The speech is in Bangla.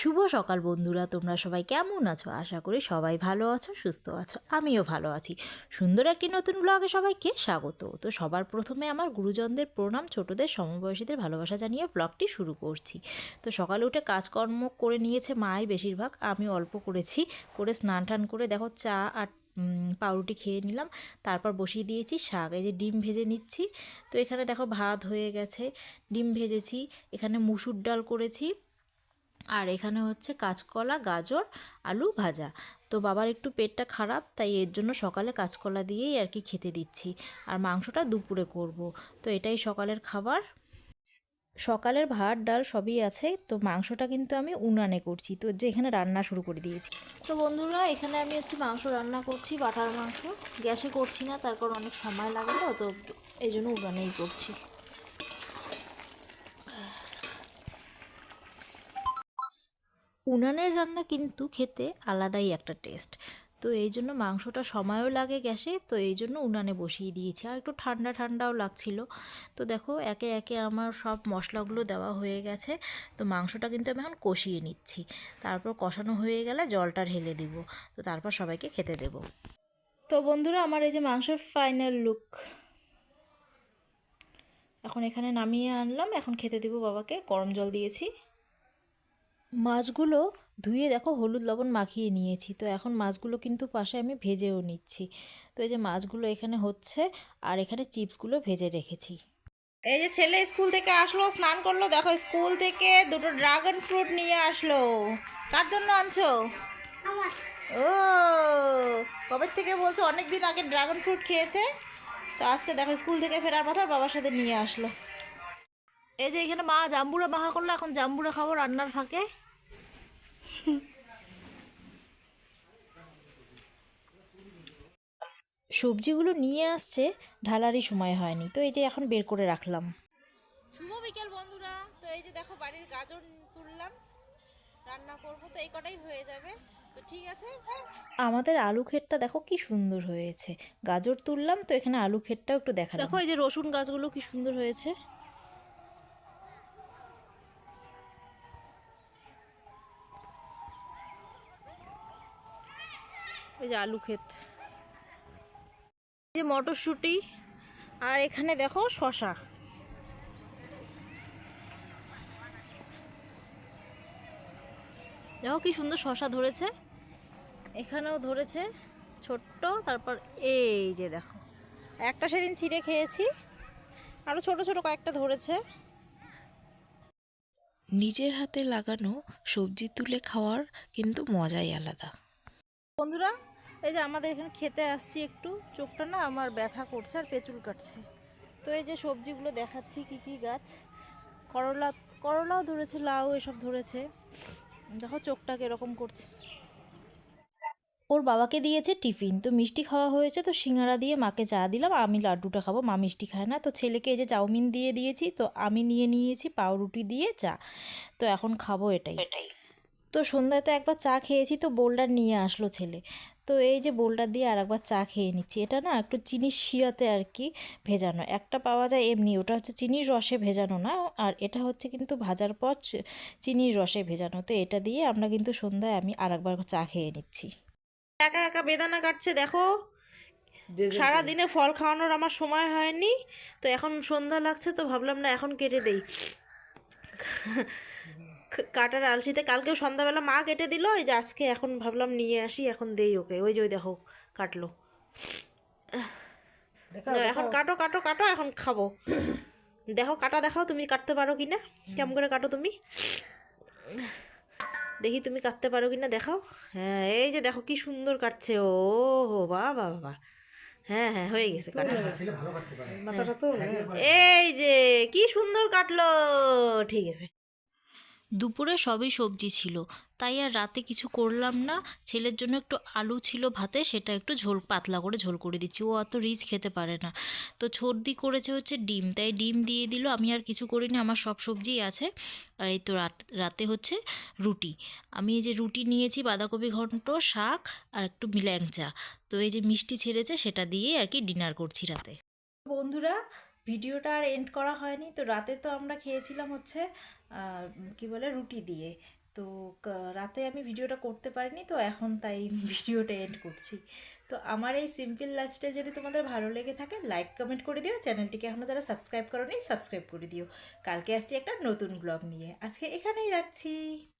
শুভ সকাল বন্ধুরা, তোমরা সবাই কেমন আছো? আশা করি সবাই ভালো আছো, সুস্থ আছো, আমিও ভালো আছি। সুন্দর একটি নতুন ব্লগে সবাইকে স্বাগত। তো সবার প্রথমে আমার গুরুজনদের প্রণাম, ছোটদের, সমবয়সীদের ভালোবাসা জানিয়ে ব্লগটি শুরু করছি। তো সকালে উঠে কাজকর্ম করে নিয়েছে মাই বেশিরভাগ, আমি অল্প করেছি, করে স্নান টান করে দেখো চা আর পাউরুটি খেয়ে নিলাম, তারপর বসিয়ে দিয়েছি শাক, এই যে ডিম ভেজে নিচ্ছি। তো এখানে দেখো ভাত হয়ে গেছে, ডিম ভেজেছি, এখানে মুসুর ডাল করেছি আর এখানে হচ্ছে কাঁচকলা, গাজর, আলু ভাজা। তো বাবার একটু পেটটা খারাপ, তাই এর জন্য সকালে কাঁচকলা দিয়েই আর কি খেতে দিচ্ছি। আর মাংসটা দুপুরে করব। তো এটাই সকালের খাবার। সকালের ভাত, ডাল সবই আছে। তো মাংসটা কিন্তু আমি উনানে করছি। তো যে এখানে রান্না শুরু করে দিয়েছি। তো বন্ধুরা, এখানে আমি হচ্ছে মাংস রান্না করছি, বাটার মাংস। গ্যাসে করছি না তারপর অনেক সময় লাগে তো তো এই জন্য উনানেই করছি। উনানের রান্না কিন্তু খেতে আলাদাই একটা টেস্ট। তো এই জন্য মাংসটা সময়ও লাগে গ্যাসে, তো এই জন্য উনানে বসিয়ে দিয়েছি। আর একটু ঠান্ডা ঠান্ডাও লাগছিল। তো দেখো, একে একে আমার সব মশলাগুলো দেওয়া হয়ে গেছে। তো মাংসটা কিন্তু আমি এখন কষিয়ে নিচ্ছি। তারপর কষানো হয়ে গেলে জলটা ঢেলে দিব। তো তারপর সবাইকে খেতে দেব। তো বন্ধুরা, আমার এই যে মাংসের ফাইনাল লুক এখন এখানে নামিয়ে আনলাম। এখন খেতে দিব বাবাকে। গরম জল দিয়েছি। মাছগুলো ধুয়ে দেখো হলুদ লবণ মাখিয়ে নিয়েছি। তো এখন মাছগুলো কিন্তু পাশে আমি ভেজেও নিচ্ছি। তো এই যে মাছগুলো এখানে হচ্ছে আর এখানে চিপসগুলো ভেজে রেখেছি। এই যে ছেলে স্কুল থেকে আসলো স্নান করল দেখো স্কুল থেকে দুটো ড্রাগন ফ্রুট নিয়ে আসলো। কার জন্য আনছো? ও কবে থেকে বলছো? অনেক দিন আগে ড্রাগন ফ্রুট খেয়েছে। তো আজকে দেখো স্কুল থেকে ফেরার কথা বাবার সাথে নিয়ে আসলো। এই যে এখানে মা জাম্বুরা মাখা করল এখন জাম্বুরা খাব রান্নার ফাঁকে। সবজিগুলো নিয়ে আসছে ঢালারই সময় হয়নি। তো এই যে এখন বের করে রাখলাম। শুভ বিকেল বন্ধুরা। তো এই যে দেখো বাড়ির গাজর তুললাম রান্না করব তো এই কটাই হয়ে যাবে। তো ঠিক আছে। আমাদের আলু ক্ষেতটা দেখো কি সুন্দর হয়েছে। গাজর তুললাম তো এখানে আলু ক্ষেতটাও একটু দেখা দেখো এই যে রসুন গাছগুলো কি সুন্দর হয়েছে। এই যে আলু ক্ষেত। যে মটরশুঁটি আর এখানে দেখো শশা দেখো কি সুন্দর শশা ধরেছে। এখানেও ধরেছে ছোট্ট তারপর এই যে দেখো। একটা সেদিন ছিঁড়ে খেয়েছি আরও ছোট ছোট কয়েকটা ধরেছে। নিজের হাতে লাগানো সবজি তুলে খাওয়ার কিন্তু মজাই আলাদা। বন্ধুরা এই যে আমাদের এখানে খেতে আসছি একটু, চোখটা না আমার ব্যথা করছে আর পেঁচুল কাটছে। তো এই যে সবজিগুলো দেখাচ্ছি, কি কি গাছ। করলা, করলাও ধরেছে, লাউ এসব ধরেছে। দেখো চোখটা এরকম করছে। ওর বাবাকে দিয়েছে টিফিন। তো মিষ্টি খাওয়া হয়েছে, তো সিঙ্গারা দিয়ে মাকে চা দিলাম। আমি লাড্ডুটা খাব, মা মিষ্টি খায় না। তো ছেলেকে এই যে চাউমিন দিয়ে দিয়েছি, তো আমি নিয়ে নিয়েছি পাউরুটি দিয়ে চা। তো এখন খাব এটাই। এটাই তো সন্ধ্যাতে একবার চা খেয়েছি, তো বোল্ডার নিয়ে আসলো ছেলে। তো এই যে বোল্ডার দিয়ে আর একবার চা খেয়ে নিচ্ছি। এটা না একটু চিনির শিরাতে আর কি ভেজানো। একটা পাওয়া যায় এমনি ওটা হচ্ছে চিনির রসে ভেজানো না। আর এটা হচ্ছে কিন্তু ভাজার পর চিনির রসে ভেজানো। তো এটা দিয়ে আমরা কিন্তু সন্ধ্যায় আমি আর একবার চা খেয়ে নিচ্ছি। একা একা বেদানা কাটছে দেখো। সারা দিনে ফল খাওয়ানোর আমার সময় হয়নি। তো এখন সন্ধ্যা লাগছে তো ভাবলাম না এখন কেটে দেই। কাটার আলসিতে কালকেও সন্ধ্যাবেলা মা কেটে দিল এই যে আজকে এখন ভাবলাম নিয়ে আসি এখন দেই ওকে। ওই যে ওই দেখো কাটলো। এখন কাটো কাটো কাটো এখন খাব। দেখো কাটা দেখাও তুমি কাটতে পারো কি না কেমন করে কাটো তুমি? দেখি তুমি কাটতে পারো কি না দেখাও। হ্যাঁ এই যে দেখো কি সুন্দর কাটছে। ও হো বা বা বা। হ্যাঁ হ্যাঁ হয়ে গেছে কাটা। এই যে কি সুন্দর কাটলো। ঠিক আছে। দুপুরে সবই সবজি ছিল। তাই আর রাতে কিছু করলাম না। ছেলের জন্য একটু আলু ছিল ভাতে, সেটা একটু ঝোল, পাতলা করে ঝোল করে দিচ্ছি। ও অত রিচ খেতে পারে না। তো সর্দি করেছে হচ্ছে ডিম। তাই ডিম দিয়ে দিল। আমি আর কিছু করিনি। আমার সব সবজিই আছে। এই তো রাত হচ্ছে রুটি। আমি এই যে রুটি নিয়েছি, বাঁধাকপি ঘন্ট, শাক আর একটু ল্যাংচা তো এই যে মিষ্টি ছেড়েছে, সেটা দিয়ে আর কি ডিনার করছি রাতে। বন্ধুরা ভিডিওটা আর এন্ড করা হয়নি। তো রাতে তো আমরা খেয়েছিলাম হচ্ছে কি বলে, রুটি দিয়ে। তো রাতে আমি ভিডিওটা করতে পারিনি, তো এখন তাই ভিডিওটা এন্ড করছি। তো আমার এই সিম্পল লাইফস্টাইল যদি তোমাদের ভালো লেগে থাকে লাইক কমেন্ট করে দিও। চ্যানেলটিকে এখনও যারা সাবস্ক্রাইব করো সাবস্ক্রাইব করে দিও। কালকে আসছি একটা নতুন ব্লগ নিয়ে। আজকে এখানেই রাখছি।